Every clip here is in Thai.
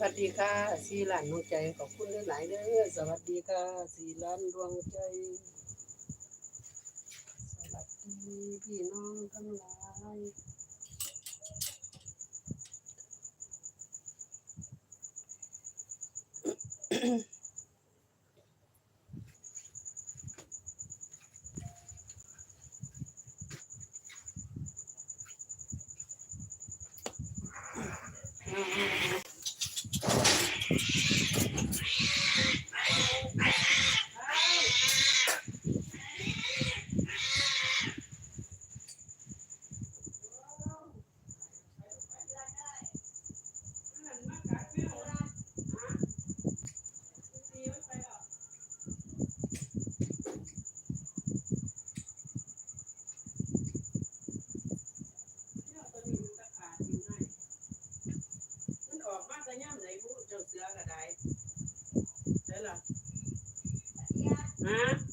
วัสดีค่ะสีหลานดวงใจขอบคุณหลายๆเด้อสวัสดีค่ะสีหลานดวงใจ สวัสดีพี่น้องทั้งหลายมั Thank you. Hmm?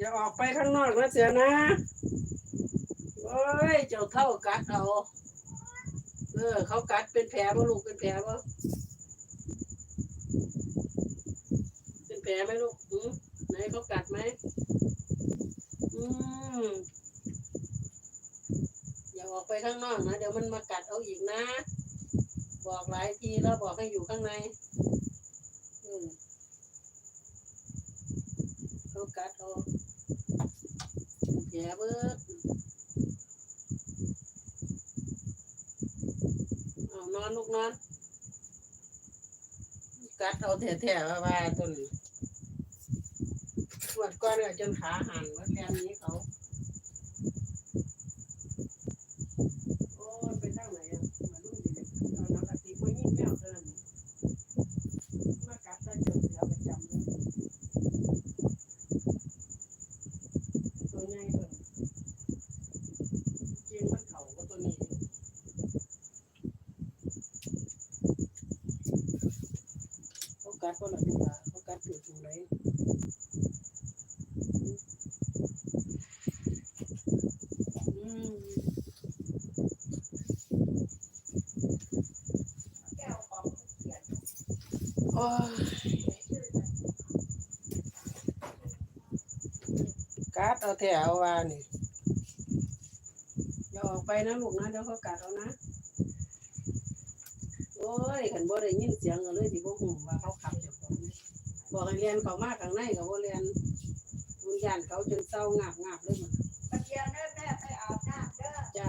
อย่าออกไปข้างนอกนะเสือนะโอ้ยเจ้าเท่ากัดเอาเออ เขากัดเป็นแผลบ่ลูกเป็นแผลบ่เป็นแผลไหมลูกอืมไหนเขากัดไหมอืมอย่าออกไปข้างนอกนะเดี๋ยวมันมากัดเอาอีกนะ บอกหลายทีแล้วบอกให้อยู่ข้างในอืมเขากัดเอา แผลเบิดเอานอนลูกนอน กัดเอาแถวๆว่าต้นปวดก้อนเลยจนขาหันว่าแทนนี้เขา โอ้ยไปทางไหนอะมาลุ่มดีเลยเอาน้ำกะทิมายิ่งแมวเท่านั้นมากัดตาเจ้าเสือประจำเลยตัวใหญ่เลยเกียงมันเข่าก็ตัวนี้ เขากัดก็หลับตาเขากัดอยู่ตรงไหนอืมโอ้ยกัดเอาแถวว่านี่อย่าออกไปนะลูกนะเดี๋ยวเขากัดเอานะโอ้ยขันบ่ได้ยินเสียงเลยสิบ่ฮู้ว่าเขาขับ บอกให้เรียนเขามาข้างในก็บ่เรียนวิญญาณเขาจนเศร้างาบงาบเลยมันปัจเจียนเด้อแม่ไปอาบน้ำเด้อ จ้า